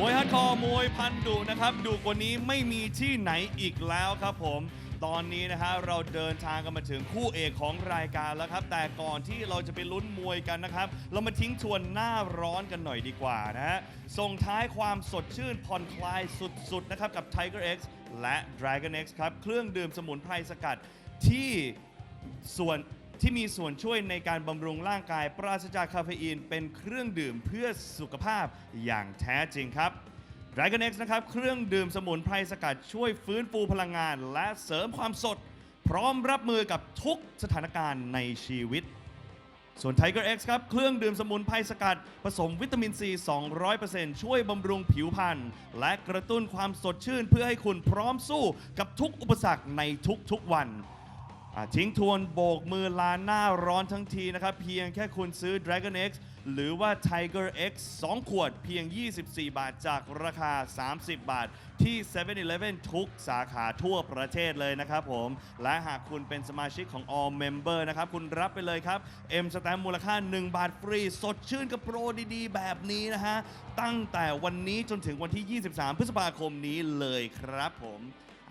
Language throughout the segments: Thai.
มวยฮาร์ดคอร์มวยพันดุนะครับดุกว่านี้ไม่มีที่ไหนอีกแล้วครับผมตอนนี้นะฮะเราเดินทางกันมาถึงคู่เอกของรายการแล้วครับ แต่ก่อนที่เราจะไปลุ้นมวยกันนะครับ เรามาทิ้งทวนหน้าร้อนกันหน่อยดีกว่านะฮะส่งท้ายความสดชื่นผ่อนคลายสุดๆนะครับกับ Tiger X และ Dragon X ครับ เครื่องดื่มสมุนไพรสกัดที่ส่วน ที่มีส่วนช่วยในการบำรุงร่างกาย ปราศจากคาเฟอีน เป็นเครื่องดื่มเพื่อสุขภาพอย่างแท้จริงครับ Dragon X นะครับ เครื่องดื่มสมุนไพรสกัดช่วยฟื้นฟูพลังงาน และเสริมความสด พร้อมรับมือกับทุกสถานการณ์ในชีวิต ส่วน Tiger X ครับ เครื่องดื่มสมุนไพรสกัด ผสมวิตามินซี 200%ช่วยบำรุงผิวพรรณและกระตุ้นความสดชื่นเพื่อให้คุณพร้อมสู้กับทุกอุปสรรคในทุกๆวัน อะทิ้งทวนโบกมือลาหน้าร้อนทั้งทีนะครับ เพียงแค่คุณซื้อ Dragon X หรือว่า Tiger X 2 ขวดเพียง 24 บาทจากราคา 30 บาท ที่ 7-Eleven ทุกสาขาทั่วประเทศเลยนะครับผม และหากคุณเป็นสมาชิกของ All Member นะครับ คุณรับไปเลยครับ M Stamp มูลค่า 1 บาทฟรี สดชื่นกับโปรดีๆ แบบนี้นะฮะ ตั้งแต่วันนี้จนถึงวันที่ 23 พฤษภาคมนี้เลยครับผม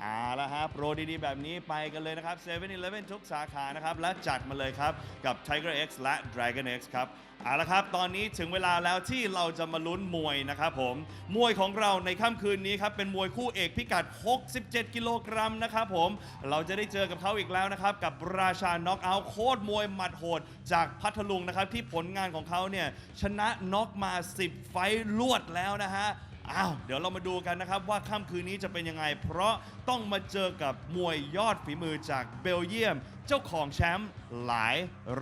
เอาละฮะโปรดีๆ แบบนี้ไปกันเลยนะครับ7 e เ e ่ e ทุกสาขานะครับ และจัดมาเลยครับ กับ Tiger X และ Dragon X ครับเอาละครับ ตอนนี้ถึงเวลาแล้วที่เราจะมาลุ้นมวยนะครับผม มวยของเราในค่ำคืนนี้ครับ เป็นมวยคู่เอกพิกัด 67 กิโลกรัมนะครับผม เราจะได้เจอกับเขาอีกแล้วนะครับ กับราชาน็อกเอาท์โคตรมวยหมัดโหด จากพัทลุงนะครับ ที่ผลงานของเขาเนี่ยชนะน็อกมา 10 ไฟต์รวดแล้วนะฮะ อ้าวเดี๋ยวเรามาดูกันนะครับว่าค่ำคืนนี้จะเป็นยังไง เพราะต้องมาเจอกับมวยยอดฝีมือจากเบลเยียม เจ้าของแชมป์หลาย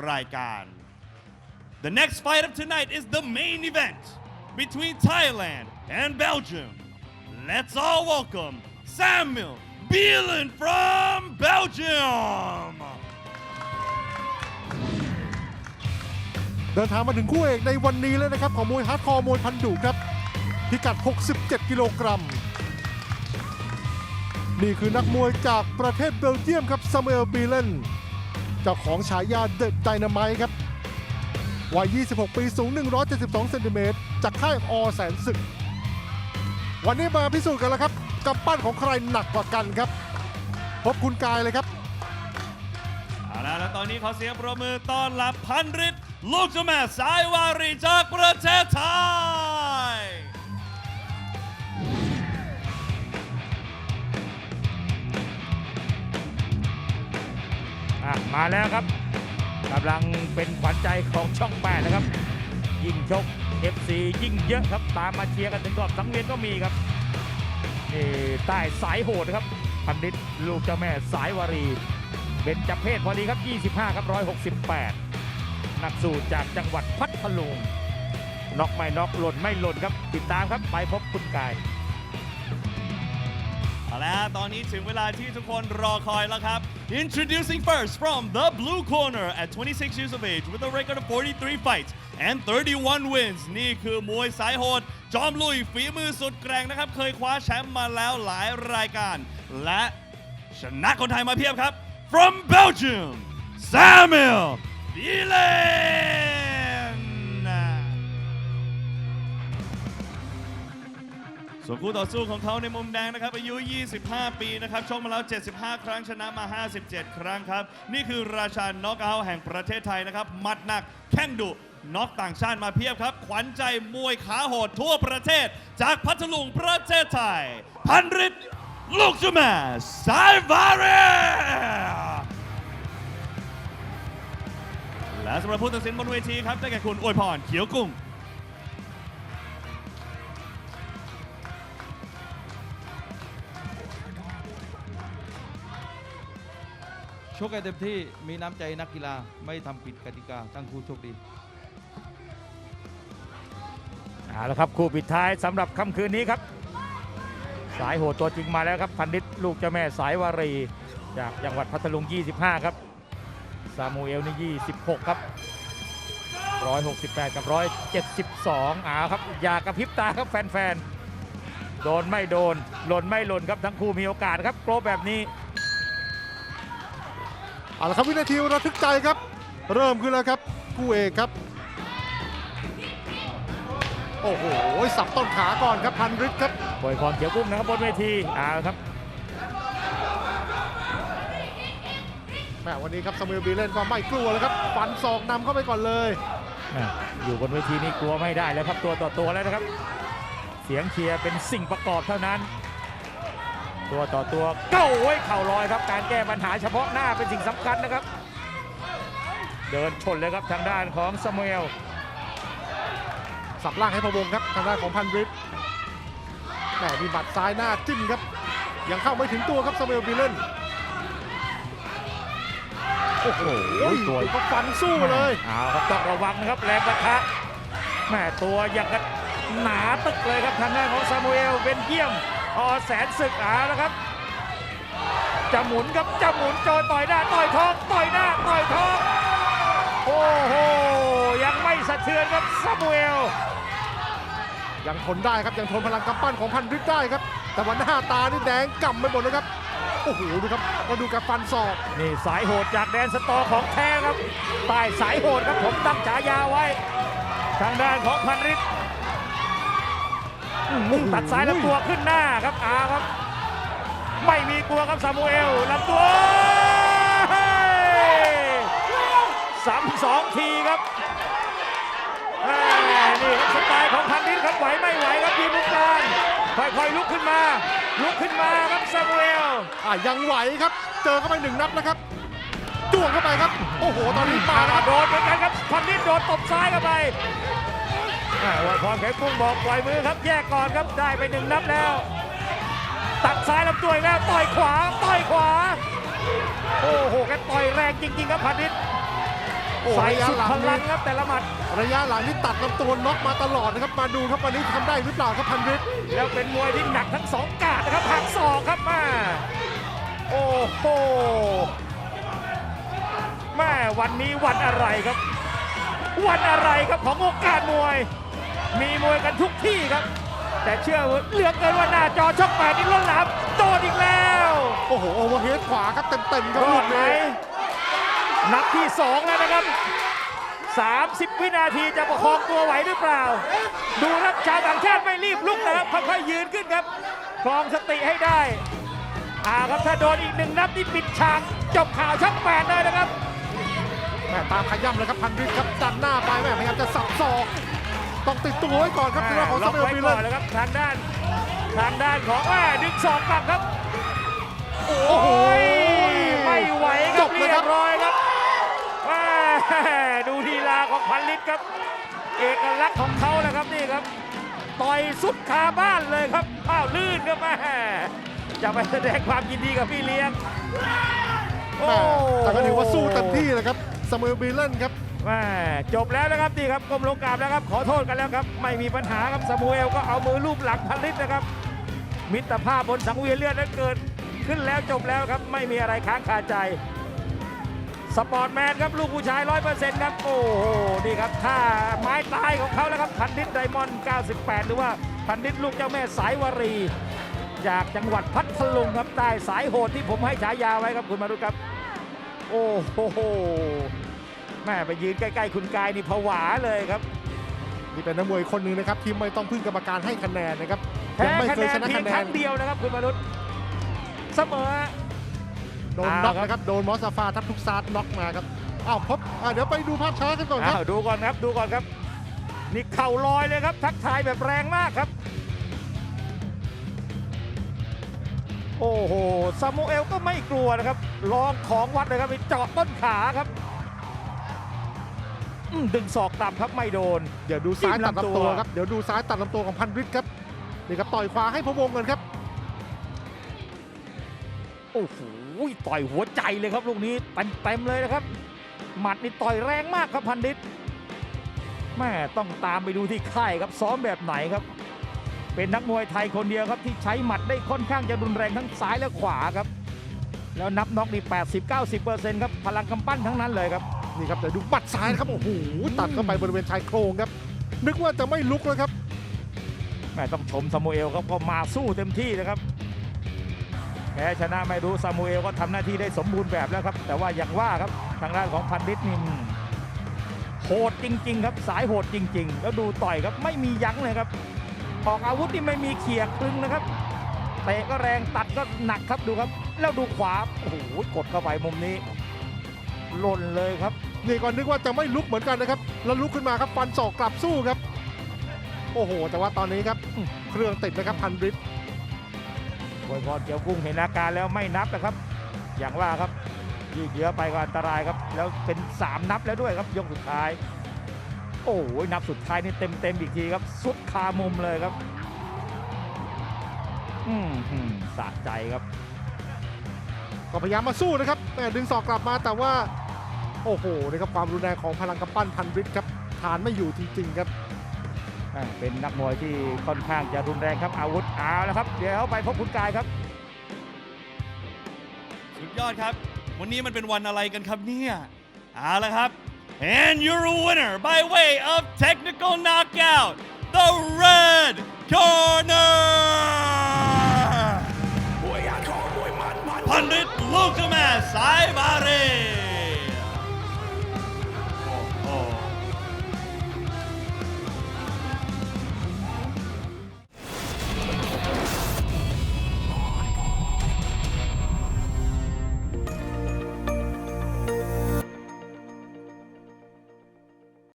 รายการ The next fight of tonight is the main event between Thailand and Belgium. Let's all welcome Samuel Bielen from Belgium. เดินทางมาถึงคู่เอกในวันนี้แล้วนะครับ ของมวยฮาร์ดคอร์มวยพันดุครับ พิกัด 67 กิโลกรัม นี่คือนักมวยจากประเทศเบลเยียมครับซามูเอลบีเลนเจ้าของฉายาเดอะไดนาไมครับวัย 26 ปีสูง 172 เซนติเมตรจากค่ายอแสนศึก วันนี้มาพิสูจน์กันแล้วครับกำปั้นของใครหนักกว่ากันครับ พบคุณกายเลยครับเอาละแล้วตอนนี้ขอเสียงปรบมือต้อนรับพันฤทธิ์ลูกจ้าแม่สายวารีจากประเทศไทย มาแล้วครับกำลังเป็นขวัญใจของช่องแปดนะครับ ยิ่งชก FC ยิ่งเยอะครับ ตามมาเชียร์กันถึงรอบสังเวียนก็มีครับนี่ใต้สายโหดครับพันดิตลูกเจ้าแม่สายวารีเป็นจับเพศพอดีครับ 25 ครับ 168 นักสู้จากจังหวัดพัทลุงน็อกไม่น็อกหล่นไม่หล่นครับ ติดตามครับไปพบคุณกาย เอาละตอนนี้ถึงเวลาที่ทุกคนรอคอยแล้วครับ Introducing first from the blue corner at 26 years of age with a record of 43 fights and 31 wins นี่คือมวยสายโหด จอมลุยฝีมือสุดแกร่งนะครับ เคยคว้าแชมป์มาแล้วหลายรายการ และชนะคนไทยมาเพียบครับ from Belgium Samuel Bielen ส่วนคู่ต่อสู้ของเขาในมุมแดงนะครับอายุ 25 ปีนะครับชกมาแล้ว 75 ครั้งชนะมา 57 ครั้งครับ นี่คือราชาน็อกเอาท์แห่งประเทศไทยนะครับหมัดหนักแข้งดุน็อกต่างชาติมาเพียบครับ ขวัญใจมวยขาโหดทั่วประเทศ จากพัทลุงประเทศไทย พันฤทธิ์ลูกจุแม่สายวาเรและสำหรับผู้ตัดสินบนเวทีครับได้แก่คุณอวยพรเขียวกุ้ง ชกให้เต็มที่มีน้ำใจนักกีฬาไม่ทำผิดกติกาทั้งคู่โชคดี เอาละครับคู่ปิดท้ายสำหรับค่ำคืนนี้ครับ สายโหดตัวจริงมาแล้วครับ พันดิตลูกเจ้าแม่สายวารี จากจังหวัดพัทลุง 25 ครับซามูเอลนี่26 ครับ 168 กับ 172อ่าครับ อย่ากระพริบตาครับแฟนๆ โดนไม่โดน หล่นไม่หล่นครับทั้งคู่มีโอกาสครับโกรแบบนี้ เอาละครับวินาทีระทึกใจครับ เริ่มขึ้นแล้วครับคู่เอกครับ โอ้โหสับต้นขาก่อนครับพันฤทธิ์ครับปล่อยความเขียวกุ้งนะครับบนเวทีเอาครับแม่วันนี้ครับสมุยบีเล่นก็ไม่กลัวเลยครับฟันศอกนำเข้าไปก่อนเลยอะอยู่บนเวทีนี่กลัวไม่ได้แล้วครับตัวต่อตัวแล้วนะครับ เสียงเชียร์เป็นสิ่งประกอบเท่านั้น ตัวต่อตัวเก้าไว้เข่าลอยครับ การแก้ปัญหาเฉพาะหน้าเป็นสิ่งสำคัญนะครับ เดินชนเลยครับทางด้านของซามูเอลสับล่างให้พะวงครับทางด้านของพันฤทธิ์แหม่มีบัดซ้ายหน้าจิ้มครับ ยังเข้าไม่ถึงตัวครับสมุยบีเล่นโอ้โหตัวก็ฟันสู้เลยเอาครับต้องระวังนะครับแรงประทะแม่ตัวอย่างกับหนาตึกเลยครับทางด้านของซามูเอลเบนเยียม ออแสนศึกอาแล้วครับ จะหมุนครับจะหมุนโจต่อยหน้าต่อยท้องต่อยหน้าต่อยท้องโอ้โหยังไม่สะเทือนครับซามูเอลยังทนได้ครับยังทนพลังกำปั้นของพันฤทธิ์ได้ครับ แต่ว่าหน้าตานี่แดงก่ำไปหมดเลยครับโอ้โหดูครับมาดูการฟันศอกนี่สายโหดจากแดนสตอของแท้ครับใต้สายโหดครับผมตั้งฉายาไว้ ทางด้านของพันฤทธิ์ มุ่งตัดสายลำตัวขึ้นหน้าครับอาครับ ไม่มีกลัวครับซามูเอลลำตัวเฮ้ยสามสองทีครับแม่นี่ครับสไตล์ของพันฤทธิ์ครับไหวไม่ไหวครับทีมลูกกลางค่อยๆลุกขึ้นมา ลุกขึ้นมาครับซามูเอลอะยังไหวครับ เจอเข้าไปหนึ่งนัดนะครับจ้วงเข้าไปครับ โอ้โห ตอนนี้มาแล้วครับโดนเหมือนกันครับพันนิดโดนตบซ้ายเข้าไปอ่า วันพรแข็งกุ้งบอกปล่อยมือครับแยกก่อนครับได้ไปหนึ่งนับแล้ว ตัดซ้ายลำตัวอีกแล้วต่อยขวาต่อยขวา โอ้โหแกต่อยแรงจริง ๆ ครับพันนิดโอ้ใส่ระยะสุดหลังพลันี้งครับแต่ละหมัดระยะหลังนี่ตัดลำตัวน็อกมาตลอดนะครับ มาดูครับวันนี้ทำได้หรือเปล่าครับพันฤทธิ์แล้วเป็นมวยที่หนักทั้งสองกาดนะครับหักศอกครับมาโอ้โหแม่วันนี้วันอะไรครับ วันอะไรครับของวงการมวย มีมวยกันทุกที่ครับ แต่เชื่อเหลือเกินว่าหน้าจอช่องแปดนี่ล้นหลามโดนอีกแล้ว โอ้โหโอเวอร์เฮดขวาครับเต็มๆครับรลูอกดไหมนี้นับที่สองแล้วนะครับ 30 วินาทีจะประคองตัวไหวหรือเปล่า ดูครับชาวต่างชาติไม่รีบลุกนะครับค่อยๆยืนขึ้นครับครองสติให้ได้อ่าครับถ้าโดนอีกหนึ่งนับนี่ปิดฉากจบข่าวช่องแปดเลยนะครับ แม่ตามขย้ำเลยครับพันฤทธิ์ครับดันหน้าไปแม่พยายามจะสับศอก ต้องติดตัวไว้ก่อนครับในเรื่องของล็ซาอกมูเอลไว้บีก่เลอนนแล้วครับทางด้านทางด้านของแม่ดึงศอกกลับครับ โอ้โหไม่ไหวคจรับบเลยเรีคยรับบร้อยครับแม่ดูทีลาของพันลิตรครับ เอกลักษณ์ของเขาแหละครับนี่ครับต่อยสุดคาบ้านเลยครับอ้าวลื่นครับแม่จะไปแสดงความยินดีกับพี่เลี้ยงโอ้แม่แต่ก็ถือว่าสู้เต็มที่เลยครับซามูเอลบีเลนครับ แม่จบแล้วนะครับนี่ครับก้มลงกราบแล้วครับ ขอโทษกันแล้วครับ ไม่มีปัญหาครับซามูเอลก็เอามือลูบหลังพันลิตรนะครับ มิตรภาพบนสังเวียนเลือดนั้นเกิดขึ้นแล้วจบแล้วครับ ไม่มีอะไรค้างคาใจ สปอร์ตแมนครับลูกผู้ชายร้อยเปอร์เซ็นต์ครับ โอ้โหนี่ครับท่าไม้ตายของเขาแล้วครับพันนิดไดมอนด์98 หรือว่าพันนิดลูกเจ้าแม่สายวรี จากจังหวัดพัทลุงครับใต้สายโหดที่ผมให้ฉายาไว้ครับคุณมารุครับ โอ้โห แม่ไปยืนใกล้ๆคุณกายนี่ผวาเลยครับ นี่เป็นนักมวยคนหนึ่งนะครับที่ไม่ต้องพึ่งกรรมการให้คะแนนนะครับแพ้ยังไม่คะเคแนยนชนะเพียงคะแนครั้นงเดียวนะครับคุณมารุเสมอ โดนน็อกเอาครับนะครับโดนมอสซาฟาทับทุกซาร์ดน็อกมาครับอ้าวพบอะเดี๋ยวไปดูภาพช้ากันก่อนคอ้ารับวดูก่อนครับดูก่อนครับ นี่เข่าลอยเลยครับ ทักทายแบบแรงมากครับ โอ้โหซามูเอลก็ไม่กลัวนะครับลองของวัดเลยครับไปเจาะต้นขาครับ อืมดึงศอกต่ำครับไม่โดน เดี๋ยวดูซ้ายจิ้มตัดลำตัวลำตัวครับ เดี๋ยวดูซ้ายตัดลำตัวของพันฤทธิ์ครับ นี่ครับต่อยขวาให้พะวงกันครับ โอ้โหต่อยหัวใจเลยครับลูกนี้เต็มเต็มๆเลยนะครับ หมัดนี่ต่อยแรงมากครับพันดิตแม่ต้องตามไปดูที่ค่ายครับซ้อมแบบไหนครับ เป็นนักมวยไทยคนเดียวครับที่ใช้หมัดได้ค่อนข้างจะรุนแรงทั้งซ้ายและขวาครับ แล้วนับน็อกนี่80-90%ครับพลังกำปั้นทั้งนั้นเลยครับ นี่ครับเดี๋ยวดูบัดซ้ายนะครับโอ้โหตัดเข้าไปบริเวณชายโครงครับ นึกว่าจะไม่ลุกแล้วครับแม่ต้องชมซามูเอลครับก็มาสู้เต็มที่นะครับแพ้ชนะไม่รู้ซามูเอลก็ทำหน้าที่ได้สมบูรณ์แบบแล้วครับ แต่ว่าอย่างว่าครับทางด้านของพันดิตนี่โหดจริง ๆ ครับสายโหดจริง ๆ แล้วดูต่อยครับไม่มียั้งเลยครับออกอาวุธนี่ไม่มีเขี่ยคลึงนะครับเตะก็แรงตัดก็หนักครับดูครับ แล้วดูขวาโอ้โหกดเข้าไปมุมนี้ หล่นเลยครับ นี่ก็นึกว่าจะไม่ลุกเหมือนกันนะครับ แล้วลุกขึ้นมาครับฟันศอกกลับสู้ครับ โอ้โห แต่ว่าตอนนี้ครับอืมเครื่องติดนะครับพันริตบอยพรเกียวกุ้งเห็นอาการแล้วไม่นับนะครับ อย่างว่าครับยืดเยื้อไปก็อันตรายครับ แล้วเป็น 3 นับแล้วด้วยครับยกสุดท้าย โอ้ยนับสุดท้ายนี่เต็มเต็มๆอีกทีครับสุดคามุมเลยครับอืมหืมสะใจครับ ก็พยายามมาสู้นะครับแหม่ดึงศอกกลับมาแต่ว่า โอ้โหนะครับความรุนแรงของพลังกระปั้นพันริดครับทานไม่อยู่จริง ๆ ครับเป็นนักมวยที่ค่อนข้างจะรุนแรงครับอาวุธเอาแล้วครับ เดี๋ยวไปพบคุณกายครับ สุดยอดครับ วันนี้มันเป็นวันอะไรกันครับเนี่ยเอาละครับ and you're a winner by way of technical knockout the red corner พันริดลูกแมสไซบาเร